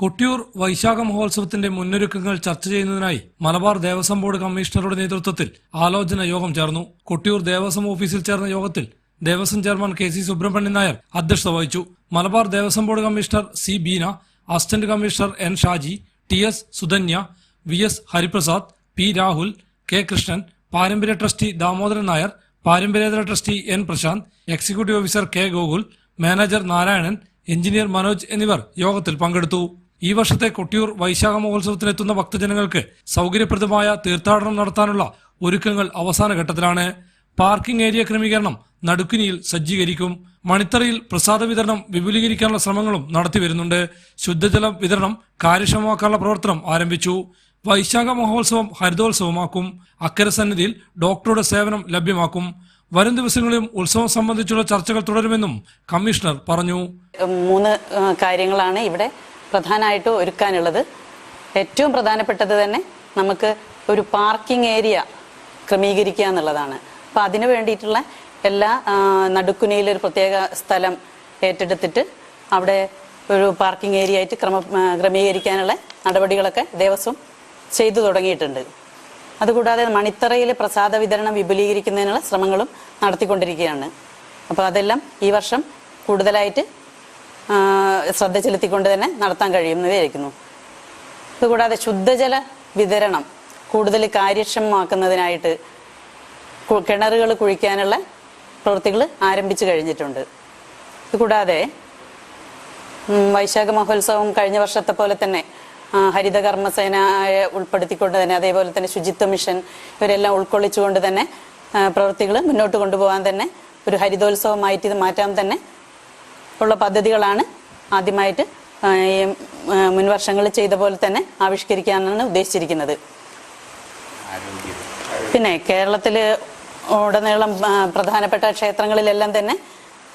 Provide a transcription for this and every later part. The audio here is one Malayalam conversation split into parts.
കൊട്ടിയൂർ വൈശാഖ മഹോത്സവത്തിന്റെ മുന്നൊരുക്കങ്ങൾ ചർച്ച ചെയ്യുന്നതിനായി മലബാർ ദേവസ്വം ബോർഡ് കമ്മീഷണറുടെ നേതൃത്വത്തിൽ ആലോചന യോഗം ചേർന്നു. കൊട്ടിയൂർ ദേവസ്വം ഓഫീസിൽ ചേർന്ന യോഗത്തിൽ Devaswom chairman K C Subramanian Nair അധ്യക്ഷത വഹിച്ചു. Malabar Devaswom board commissioner C Beena assistant commissioner N Shaji T S Sudhanya V S Hariprasad P Rahul K Krishnan പാരമ്പര്യ trustee Damodaran Nair പാരമ്പര്യേതര trustee N Prashanth executive officer K Gokul manager Narayanan engineer Manoj എന്നിവർ യോഗത്തിൽ പങ്കെടുത്തു. ഈ വർഷത്തെ കൊട്ടിയൂർ വൈശാഖ മഹോത്സവത്തിനെത്തുന്ന ഭക്തജനങ്ങൾക്ക് സൗകര്യപ്രദമായ തീർത്ഥാടനം നടത്താനുള്ള ഒരുക്കങ്ങൾ അവസാന ഘട്ടത്തിലാണ്. പാർക്കിംഗ് ഏരിയ ക്രമീകരണം നടുക്കിനിയിൽ സജ്ജീകരിക്കും. മണിത്തറയിൽ പ്രസാദ വിതരണം വിപുലീകരിക്കാനുള്ള ശ്രമങ്ങളും നടത്തി വരുന്നുണ്ട്. ശുദ്ധജല വിതരണം കാര്യക്ഷമമാക്കാനുള്ള പ്രവർത്തനം ആരംഭിച്ചു. വൈശാഖ മഹോത്സവം ഹരിതോത്സവമാക്കും. അക്കര സന്നിധിയിൽ ഡോക്ടറുടെ സേവനം ലഭ്യമാക്കും. വരും ദിവസങ്ങളിലും ഉത്സവം സംബന്ധിച്ചുള്ള ചർച്ചകൾ തുടരുമെന്നും കമ്മീഷണർ പറഞ്ഞു. മൂന്ന് കാര്യങ്ങളാണ് ഇവിടെ പ്രധാനമായിട്ട് ഒരുക്കാനുള്ളത്. ഏറ്റവും പ്രധാനപ്പെട്ടത് തന്നെ നമുക്ക് ഒരു പാർക്കിംഗ് ഏരിയ ക്രമീകരിക്കുക എന്നുള്ളതാണ്. അപ്പോൾ അതിന് വേണ്ടിയിട്ടുള്ള എല്ലാ നടുക്കുനിയിലൊരു പ്രത്യേക സ്ഥലം ഏറ്റെടുത്തിട്ട് അവിടെ ഒരു പാർക്കിംഗ് ഏരിയ ആയിട്ട് ക്രമ ക്രമീകരിക്കാനുള്ള നടപടികളൊക്കെ ദേവസ്വം ചെയ്തു തുടങ്ങിയിട്ടുണ്ട്. അതുകൂടാതെ മണിത്തറയിലെ പ്രസാദ വിതരണം വിപുലീകരിക്കുന്നതിനുള്ള ശ്രമങ്ങളും നടത്തിക്കൊണ്ടിരിക്കുകയാണ്. അപ്പോൾ അതെല്ലാം ഈ വർഷം കൂടുതലായിട്ട് ശ്രദ്ധ ചെലുത്തിക്കൊണ്ട് തന്നെ നടത്താൻ കഴിയുന്നതായിരിക്കുന്നു. ഇതുകൂടാതെ ശുദ്ധജല വിതരണം കൂടുതൽ കാര്യക്ഷമമാക്കുന്നതിനായിട്ട് കിണറുകൾ കുഴിക്കാനുള്ള പ്രവൃത്തികൾ ആരംഭിച്ചു കഴിഞ്ഞിട്ടുണ്ട്. ഇതുകൂടാതെ വൈശാഖ മഹോത്സവം കഴിഞ്ഞ വർഷത്തെ പോലെ തന്നെ ആ, ഹരിത കർമ്മസേന ഉൾപ്പെടുത്തിക്കൊണ്ട് തന്നെ അതേപോലെ തന്നെ ശുചിത്വ മിഷൻ ഇവരെല്ലാം ഉൾക്കൊള്ളിച്ചുകൊണ്ട് തന്നെ പ്രവൃത്തികൾ മുന്നോട്ട് കൊണ്ടുപോകാൻ തന്നെ ഒരു ഹരിതോത്സവമായിട്ട് ഇത് മാറ്റാൻ തന്നെ ഉള്ള പദ്ധതികളാണ് ആദ്യമായിട്ട് മുൻ വർഷങ്ങളിൽ ചെയ്ത പോലെ തന്നെ ആവിഷ്കരിക്കാനാണ് ഉദ്ദേശിച്ചിരിക്കുന്നത്. പിന്നെ കേരളത്തിൽ ഉടനീളം പ്രധാനപ്പെട്ട ക്ഷേത്രങ്ങളിലെല്ലാം തന്നെ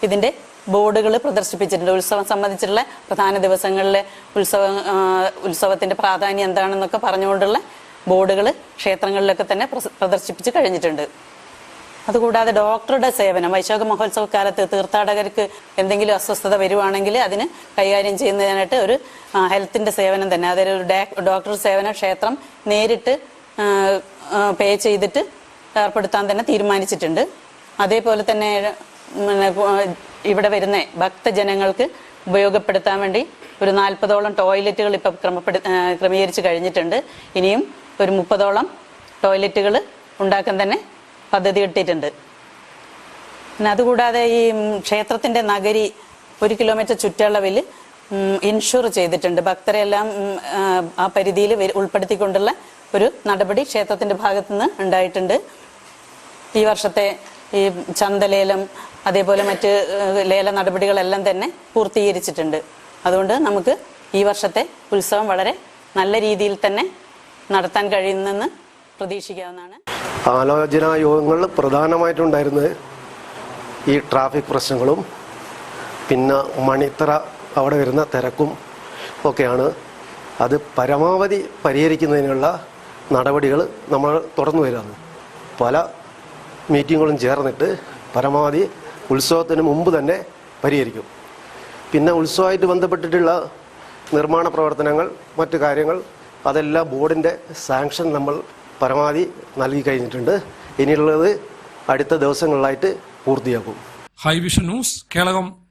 ഇതിന്റെ ബോർഡുകൾ പ്രദർശിപ്പിച്ചിട്ടുണ്ട്. ഉത്സവം സംബന്ധിച്ചുള്ള പ്രധാന ദിവസങ്ങളിലെ ഉത്സവ ഉത്സവത്തിന്റെ പ്രാധാന്യം എന്താണെന്നൊക്കെ പറഞ്ഞുകൊണ്ടുള്ള ബോർഡുകൾ ക്ഷേത്രങ്ങളിലൊക്കെ തന്നെ പ്രദർശിപ്പിച്ച് കഴിഞ്ഞിട്ടുണ്ട്. അതുകൂടാതെ ഡോക്ടറുടെ സേവനം വൈശാഖ മഹോത്സവ കാലത്ത് തീർത്ഥാടകർക്ക് എന്തെങ്കിലും അസ്വസ്ഥത വരുവാണെങ്കിൽ അതിന് കൈകാര്യം ചെയ്യുന്നതിനായിട്ട് ഒരു ഹെൽത്തിന്റെ സേവനം തന്നെ. അതായത് ഒരു ഡോക്ടർ സേവനം ക്ഷേത്രം നേരിട്ട് പേ ചെയ്തിട്ട് ഏർപ്പെടുത്താൻ തന്നെ തീരുമാനിച്ചിട്ടുണ്ട്. അതേപോലെ തന്നെ ഇവിടെ വരുന്ന ഭക്തജനങ്ങൾക്ക് ഉപയോഗപ്പെടുത്താൻ വേണ്ടി ഒരു നാൽപ്പതോളം ടോയ്ലറ്റുകൾ ഇപ്പം ക്രമപ്പെടു ക്രമീകരിച്ച് കഴിഞ്ഞിട്ടുണ്ട്. ഇനിയും ഒരു മുപ്പതോളം ടോയ്ലറ്റുകൾ ഉണ്ടാക്കാൻ തന്നെ പദ്ധതി ഇട്ടിട്ടുണ്ട്. പിന്നെ അതുകൂടാതെ ഈ ക്ഷേത്രത്തിന്റെ നഗരി ഒരു കിലോമീറ്റർ ചുറ്റളവിൽ ഇൻഷുർ ചെയ്തിട്ടുണ്ട്. ഭക്തരെല്ലാം ആ, പരിധിയിൽ ഉൾപ്പെടുത്തിക്കൊണ്ടുള്ള ഒരു നടപടി ക്ഷേത്രത്തിന്റെ ഭാഗത്തുനിന്ന് ഉണ്ടായിട്ടുണ്ട്. ഈ വർഷത്തെ ഈ ചന്തലേലം അതേപോലെ മറ്റ് ലേല നടപടികളെല്ലാം തന്നെ പൂർത്തീകരിച്ചിട്ടുണ്ട്. അതുകൊണ്ട് നമുക്ക് ഈ വർഷത്തെ ഉത്സവം വളരെ നല്ല രീതിയിൽ തന്നെ നടത്താൻ കഴിയുന്നെന്ന് പ്രതീക്ഷിക്കാവുന്നതാണ്. ആലോചനാ യോഗങ്ങളിൽ പ്രധാനമായിട്ടുണ്ടായിരുന്നത് ഈ ട്രാഫിക് പ്രശ്നങ്ങളും പിന്നെ മണിത്തറ അവിടെ വരുന്ന തിരക്കും ഒക്കെയാണ്. അത് പരമാവധി പരിഹരിക്കുന്നതിനുള്ള നടപടികൾ നമ്മൾ തുടർന്നു വരികയാണ് പല മീറ്റിങ്ങുകളും ചേർന്നിട്ട് പരമാവധി ഉത്സവത്തിന് മുമ്പ് തന്നെ പരിഹരിക്കും. പിന്നെ ഉത്സവമായിട്ട് ബന്ധപ്പെട്ടിട്ടുള്ള നിർമ്മാണ പ്രവർത്തനങ്ങൾ മറ്റു കാര്യങ്ങൾ അതെല്ലാം ബോർഡിന്റെ സാങ്ഷൻ നമ്മൾ പരമാവധി നൽകി കഴിഞ്ഞിട്ടുണ്ട്. ഇനിയുള്ളത് അടുത്ത ദിവസങ്ങളിലായിട്ട് പൂർത്തിയാക്കും. ഹൈവിഷൻ ന്യൂസ് കേളകം